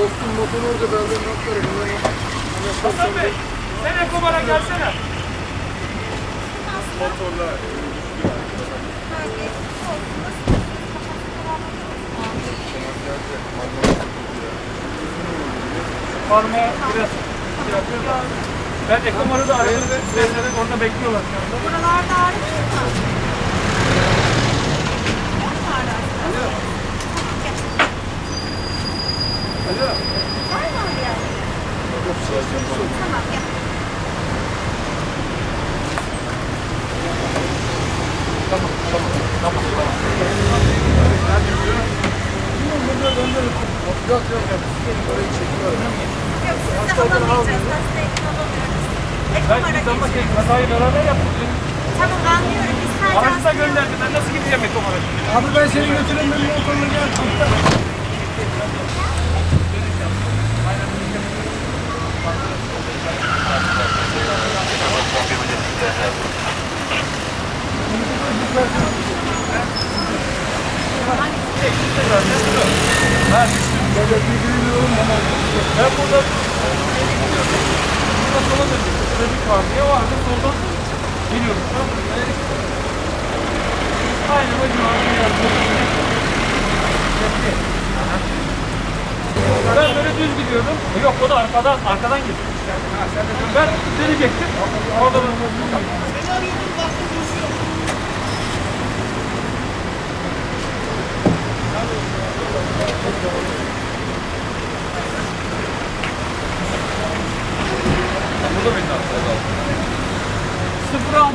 Dostum motor orada ben de not tarafından. Hasan Bey, sen Ekobar'a gelsene. Motorla. Parmağı biraz şey yapıyor da. Ben Ekobar'ı da aradım. Beyler orada bekliyorlar. Buralarda ağrı mı? Alo. Var mı abi yani? Tamam gel. Tamam, tamam, tamam, tamam. Yok yok yok. Orayı çekiyorum. Yok siz de alamayacağız. Hasta ekip alamıyoruz. Ben Ekip siz ama şey, kazayı beraber yaptık. Tamam anlıyorum. Biz sadece Aracı da gönderdi. Ben nasıl gideceğim Ekobar'a? Abi ben seni götüreyim benim motorla gel. Ha, ben burada burada sola döndüm. Trafik var diye vardı. Soldan geliyorum. Aynen o civarda geldim. Ben böyle düz gidiyordum. E Yok o da arkadan arkadan gidiyor. Ben dönecektim. Orada da Bu da beni aslında 06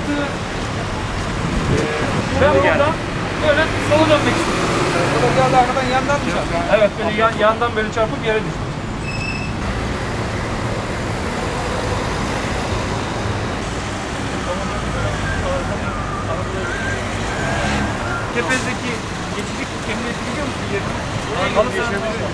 Ben buradan böyle sola dönmek istiyorum. Motor geldi arkadan yandan mı çarptı? Evet böyle yan, yandan böyle çarpıp yere düştüm. Tepedeki emniyeti biliyor musun yerini? Halı sahanın orada.